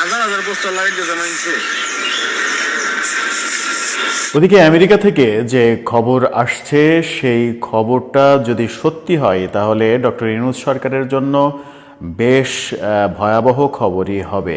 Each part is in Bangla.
হাজার হাজার পোস্টার লাগিয়ে জানাইছে ওদিকে আমেরিকা থেকে যে খবর আসছে, সেই খবরটা যদি সত্যি হয়, তাহলে ডক্টর ইনুজ সরকারের জন্য বেশ ভয়াবহ খবরই হবে।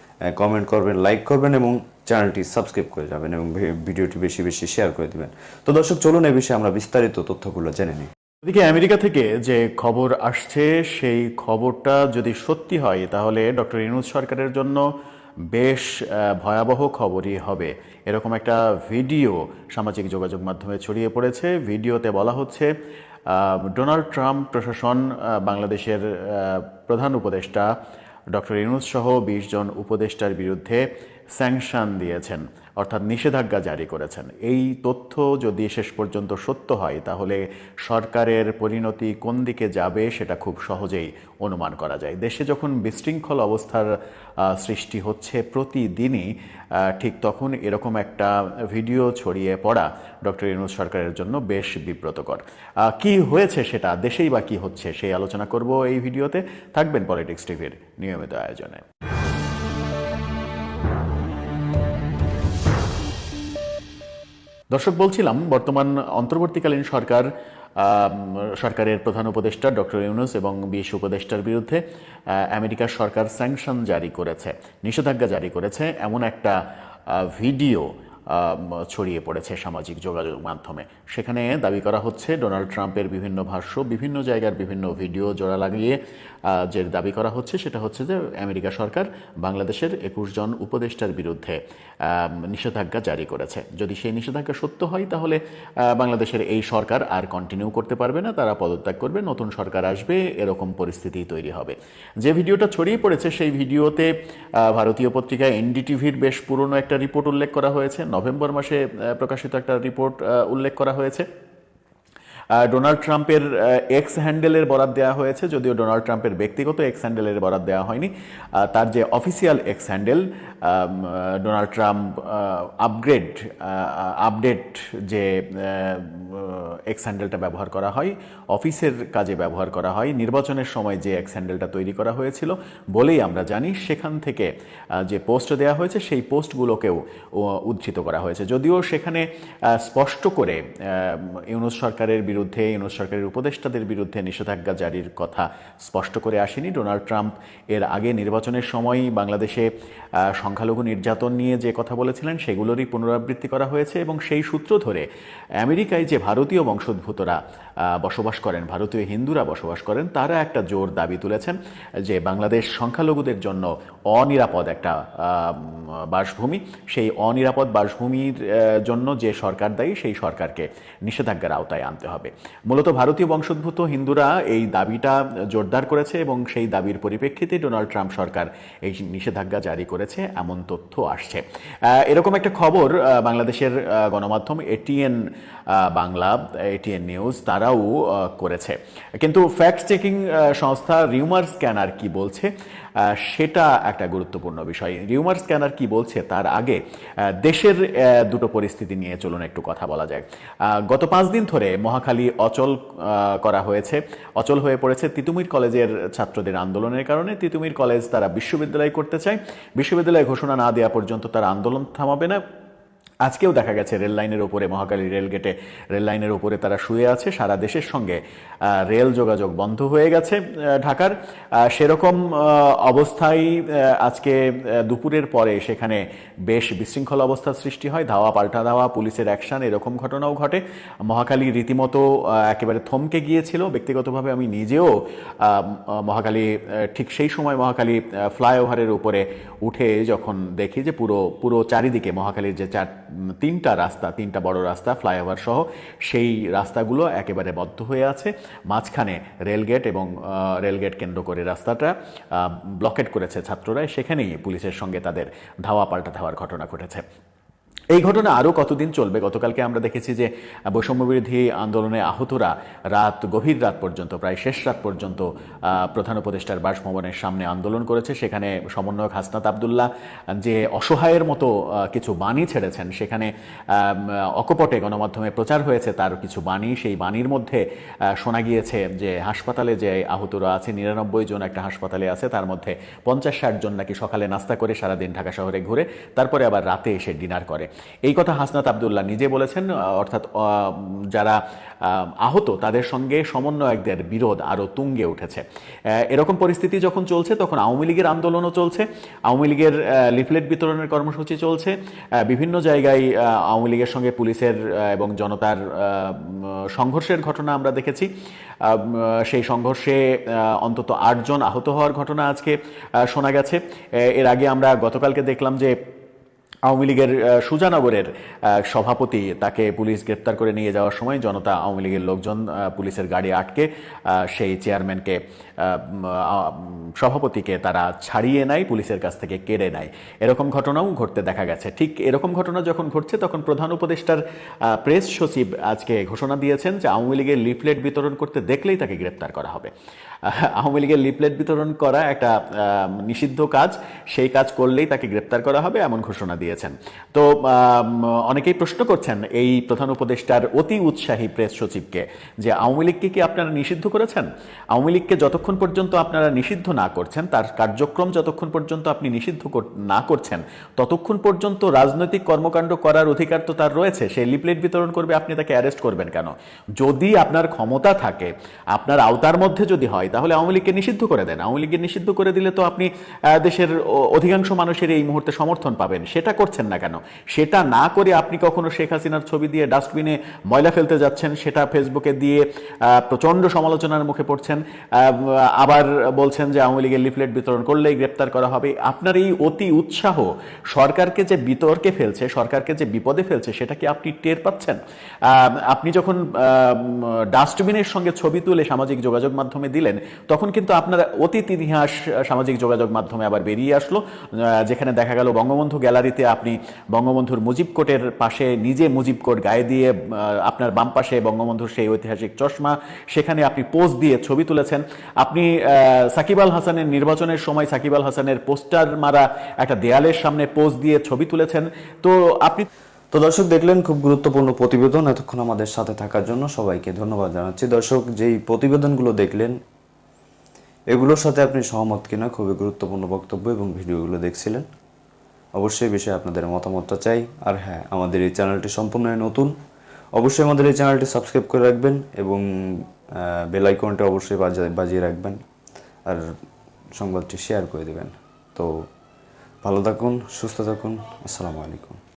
কমেন্ট করবেন লাইক করবেন এবং চ্যানেলটি সাবস্ক্রাইব করে যাবেন এবং ভিডিওটি বেশি বেশি শেয়ার করে দিবেন। তো দর্শক, চলুন এই বিষয়ে আমরা বিস্তারিত তথ্যগুলো জেনে নিই। ওদিকে আমেরিকা থেকে যে খবর আসছে, সেই খবরটা যদি সত্যি হয়, তাহলে ডক্টর ইনুজ সরকারের জন্য বেশ ভয়াবহ খবরই হবে। এরকম একটা ভিডিও সামাজিক যোগাযোগ মাধ্যমে ছড়িয়ে পড়েছে। ভিডিওতে বলা হচ্ছে ডোনাল্ড ট্রাম্প প্রশাসন বাংলাদেশের প্রধান উপদেষ্টা ডক্টর ইনুজ সহ বিশ জন উপদেষ্টার বিরুদ্ধে স্যাংশন দিয়েছেন, অর্থাৎ নিষেধাজ্ঞা জারি করেছেন। এই তথ্য যদি শেষ পর্যন্ত সত্য হয়, তাহলে সরকারের পরিণতি কোন দিকে যাবে সেটা খুব সহজেই অনুমান করা যায়। দেশে যখন বিশৃঙ্খল অবস্থার সৃষ্টি হচ্ছে প্রতিদিনই ঠিক তখন এরকম একটা ভিডিও ছড়িয়ে পড়া ডক্টর ইউনুস সরকারের জন্য বেশ বিব্রতকর। কি হয়েছে সেটা, দেশেই বা কি হচ্ছে, সেই আলোচনা করব এই ভিডিওতে। থাকবেন পলিটিক্স টিভির নিয়মিত আয়োজনে। দর্শক, বলছিলাম, বর্তমান অন্তর্বর্তীকালীন সরকার সরকারের প্রধান উপদেষ্টা ডক্টর ইউনুস এবং বিশ উপদেষ্টার বিরুদ্ধে আমেরিকার সরকার স্যাংশন জারি করেছে, নিষেধাজ্ঞা জারি করেছে। এমন একটা ভিডিও ছড়িয়ে পড়েছে সামাজিক যোগাযোগ মাধ্যমে। সেখানে দাবি করা হচ্ছে, ডোনাল্ড ট্রাম্পের বিভিন্ন ভাষ্য, বিভিন্ন জায়গার বিভিন্ন ভিডিও জোড়া লাগিয়ে যে দাবি করা হচ্ছে সেটা হচ্ছে যে আমেরিকা সরকার বাংলাদেশের একুশ জন উপদেষ্টার বিরুদ্ধে নিষেধাজ্ঞা জারি করেছে। যদি সেই নিষেধাজ্ঞা সত্য হয়, তাহলে বাংলাদেশের এই সরকার আর কন্টিনিউ করতে পারবে না, তারা পদত্যাগ করবে, নতুন সরকার আসবে, এরকম পরিস্থিতি তৈরি হবে। যে ভিডিওটা ছড়িয়ে পড়েছে, সেই ভিডিওতে ভারতীয় পত্রিকা এনডিটিভির বেশ পুরনো একটা রিপোর্ট উল্লেখ করা হয়েছে। নভেম্বর মাসে প্রকাশিত একটা রিপোর্ট উল্লেখ করা হয়েছে। ডোনাল্ড ট্রাম্পের এক্স হ্যান্ডেলের বরাদ দেওয়া হয়েছে, যদিও ডোনাল্ড ট্রাম্পের ব্যক্তিগত এক্স হ্যান্ডেলের বরাদ দেওয়া হয়নি। তার যে official X handle Donald Trump upgrade update যে এক্স হ্যান্ডেলটা ব্যবহার করা হয়, অফিসের কাজে ব্যবহার করা হয়, নির্বাচনের সময় যে এক্স হ্যান্ডেলটা তৈরি করা হয়েছিল বলেই আমরা জানি, সেখান থেকে যে পোস্ট দেওয়া হয়েছে, সেই পোস্টগুলোকেও উদ্ধৃত করা হয়েছে। যদিও সেখানে স্পষ্ট করে ইউনুস সরকারের বিরুদ্ধে ইউনুস সরকারের উপদেষ্টাদের বিরুদ্ধে নিষেধাজ্ঞা জারির কথা স্পষ্ট করে আসেনি ডোনাল্ড ট্রাম্প। এর আগে নির্বাচনের সময় বাংলাদেশে সংখ্যালঘু নির্যাতন নিয়ে যে কথা বলেছিলেন, সেগুলোরই পুনরাবৃত্তি করা হয়েছে এবং সেই সূত্র ধরে আমেরিকায় যে ভারতীয় বংশোদ্ভূতরা বসবাস করেন, ভারতীয় হিন্দুরা বসবাস করেন, তারা একটা জোর দাবি তুলেছেন যে বাংলাদেশ সংখ্যালঘুদের জন্য অনিরাপদ একটা বাসভূমি। সেই অনিরাপদ বাসভূমির জন্য যে সরকার দায়ী, সেই সরকারকে নিষেধাজ্ঞার আওতায় আনতে হবে। মূলত ভারতীয় বংশোদ্ভূত হিন্দুরা এই দাবিটা জোরদার করেছে এবং সেই দাবির পরিপ্রেক্ষিতে ডোনাল্ড ট্রাম্প সরকার এই নিষেধাজ্ঞা জারি করেছে, এমন তথ্য আসছে। এরকম একটা খবর বাংলাদেশের গণমাধ্যম এটিএন বাংলা এটিএন নিউজ তারাও করেছে। কিন্তু ফ্যাক্ট চেকিং সংস্থা রিউমার স্ক্যানার কি বলছে? সেটা একটা গুরুত্বপূর্ণ বিষয়। রিউমার স্ক্যানার কি বলছে? তার আগে দেশের দুটো পরিস্থিতি নিয়ে চলুন একটু কথা বলা যায়। গত পাঁচ দিন ধরে মহাখালী অচল করা হয়েছে। অচল হয়ে পড়েছে তিতুমির কলেজের ছাত্রদের আন্দোলনের কারণে। তিতুমির কলেজ তারা বিশ্ববিদ্যালয় করতে চায়। বিশ্ববিদ্যালয় ঘোষণা না দেওয়া পর্যন্ত তারা আন্দোলন থামাবে না। আজকেও দেখা গেছে রেল লাইনের ওপরে, মহাকালী রেল গেটে। রেল লাইনের ওপরে তারা শুয়ে আছে, সারা দেশের সঙ্গে। রেল যোগাযোগ বন্ধ হয়ে গেছে ঢাকার। সেরকম অবস্থায় আজকে দুপুরের পরে সেখানে বেশ বিশৃঙ্খল অবস্থার সৃষ্টি হয়। ধাওয়া, পাল্টা ধাওয়া, পুলিশের অ্যাকশন, এরকম ঘটনাও ঘটে। মহাকালী রীতিমতো একেবারে থমকে গিয়েছিল। ব্যক্তিগতভাবে আমি নিজেও মহাকালী ঠিক সেই সময় মহাকালী ফ্লাইওভারের উপরে উঠে যখন দেখি যে পুরো পুরো চারিদিকে মহাকালীর যে চার তিনটা রাস্তা, তিনটা বড় রাস্তা, ফ্লাইওভার সহ সেই রাস্তাগুলো একেবারে বদ্ধ হয়ে আছে। মাঝখানে রেলগেট এবং রেলগেট কেন্দ্র করে রাস্তাটা ব্লকেট করেছে ছাত্ররা সেখানেই পুলিশের সঙ্গে তাদের ধাওয়া পাল্টা ধাওয়ার ঘটনা ঘটেছে। এই ঘটনা আরও কতদিন চলবে? গতকালকে আমরা দেখেছি যে বৈষম্য বিরোধী আন্দোলনে আহতরা রাত, গভীর রাত পর্যন্ত, প্রায় শেষ রাত পর্যন্ত প্রধান উপদেষ্টার বাসভবনের সামনে আন্দোলন করেছে। সেখানে সমন্বয়ক হাসনাত আবদুল্লাহ যে অসহায়ের মতো কিছু বাণী ছেড়েছেন, সেখানে অকপটে গণমাধ্যমে প্রচার হয়েছে তার কিছু বাণী। সেই বাণীর মধ্যে শোনা গিয়েছে যে, হাসপাতালে যে আহতরা আছে, নিরানব্বই জন একটা হাসপাতালে আছে, তার মধ্যে পঞ্চাশ ষাট জন নাকি সকালে নাস্তা করে সারাদিন ঢাকা শহরে ঘুরে, তারপরে আবার রাতে এসে ডিনার করে। এই কথা হাসনাত আবদুল্লাহ নিজে বলেছেন অর্থাৎ যারা আহত তাদের সঙ্গে সমন্বয়কদের বিরোধ আরও তুঙ্গে উঠেছে। এরকম পরিস্থিতি যখন চলছে, তখন আওয়ামী লীগের আন্দোলনও চলছে, আওয়ামী লীগের লিফলেট বিতরণের কর্মসূচি চলছে। বিভিন্ন জায়গায় আওয়ামী লীগের সঙ্গে পুলিশের এবং জনতার সংঘর্ষের ঘটনা আমরা দেখেছি। সেই সংঘর্ষে অন্তত আটজন আহত হওয়ার ঘটনা আজকে শোনা গেছে। এর আগে আমরা গতকালকে দেখলাম যে আওয়ামী লীগের সুজানগরের সভাপতি তাকে পুলিশ গ্রেপ্তার করে নিয়ে যাওয়ার সময় জনতা আওয়ামী লীগের লোকজন পুলিশের গাড়ি আটকে সেই চেয়ারম্যানকে সভাপতিকে তারা ছাড়িয়ে নেয়, পুলিশের কাছ থেকে কেড়ে নেয়। এরকম ঘটনাও ঘটতে দেখা গেছে। ঠিক এরকম ঘটনা যখন ঘটছে, তখন প্রধান উপদেষ্টার প্রেস সচিব আজকে ঘোষণা দিয়েছেন যে আওয়ামী লীগের লিফলেট বিতরণ করতে দেখলেই তাকে গ্রেপ্তার করা হবে। আওয়ামী লীগের লিফলেট বিতরণ করা একটা নিষিদ্ধ কাজ। সেই কাজ করলেই তাকে গ্রেপ্তার করা হবে, এমন ঘোষণা দিয়েছেন। তো অনেকেই প্রশ্ন করছেন এই প্রধান উপদেষ্টার অতি উৎসাহী প্রেস সচিবকে যে আওয়ামী লীগকে কি আপনারা নিষিদ্ধ করেছেন? আওয়ামী লীগকে যতক্ষণ পর্যন্ত আপনারা নিষিদ্ধ না করছেন, তার কার্যক্রম যতক্ষণ পর্যন্ত আপনি নিষিদ্ধ না করছেন, ততক্ষণ পর্যন্ত রাজনৈতিক কর্মকাণ্ড করার অধিকার তো তার রয়েছে সে লিফলেট বিতরণ করবে, আপনি তাকে অ্যারেস্ট করবেন কেন? যদি আপনার ক্ষমতা থাকে, আপনার আওতার মধ্যে যদি হয়, তাহলে আওয়ামী লীগকে নিষিদ্ধ করে দেন। আওয়ামী লীগকে নিষিদ্ধ করে দিলে তো আপনি দেশের অধিকাংশ মানুষের এই মুহূর্তে সমর্থন পাবেন। সেটা করছেন না কেন? সেটা না করে আপনি কখনো শেখ হাসিনার ছবি দিয়ে ডাস্টবিনে ময়লা ফেলতে যাচ্ছেন, সেটা ফেসবুকে দিয়ে প্রচণ্ড সমালোচনার মুখে পড়ছেন আবার বলছেন যে আওয়ামী লীগের লিফলেট বিতরণ করলেই গ্রেপ্তার করা হবে। আপনার এই অতি উৎসাহ সরকারকে যে বিতর্কে ফেলছে, সরকারকে যে বিপদে ফেলছে, সেটা কি আপনি টের পাচ্ছেন? আপনি যখন ডাস্টবিনের সঙ্গে ছবি তুলে সামাজিক যোগাযোগ মাধ্যমে দিলেন, তখন কিন্তু আপনার অতীত ইতিহাস সামাজিক যোগাযোগ মাধ্যমে আবার বেরিয়ে আসলো যেখানে দেখা গেল বঙ্গবন্ধু গ্যালারিতে আপনি বঙ্গবন্ধুর মুজিব কোটের পাশে নিজে মুজিব কোট গায়ে দিয়ে আপনার বাম পাশে বঙ্গবন্ধুর সেই ঐতিহাসিক চশমা, সেখানে আপনি পোস্ট দিয়ে ছবি তুলেছেন। আপনি সাকিব আল হাসানের নির্বাচনের সময় সাকিব আল হাসানের পোস্টার মারা একটা দেয়ালের সামনে পোস্ট দিয়ে ছবি তুলেছেন। তো আপনি তো দর্শক, দেখলেন খুব গুরুত্বপূর্ণ প্রতিবেদন এতক্ষণ আমাদের সাথে থাকার জন্য সবাইকে ধন্যবাদ জানাচ্ছি। দর্শক, যেই প্রতিবেদনগুলো দেখলেন, এগুলোর সাথে আপনি সহমত কিনা খুবই গুরুত্বপূর্ণ বক্তব্য এবং ভিডিওগুলো দেখছিলেন। অবশ্যই বিষয়ে আপনাদের মতামতটা চাই। আর হ্যাঁ আমাদের এই চ্যানেলটি সম্পূর্ণ নতুন। অবশ্যই আমাদের এই চ্যানেলটি সাবস্ক্রাইব করে রাখবেন এবং বেল আইকনটা অবশ্যই বাজা- বাজিয়ে রাখবেন। আর সংবাদটি শেয়ার করে দেবেন। তো ভালো থাকুন, সুস্থ থাকুন। আসসালামু আলাইকুম।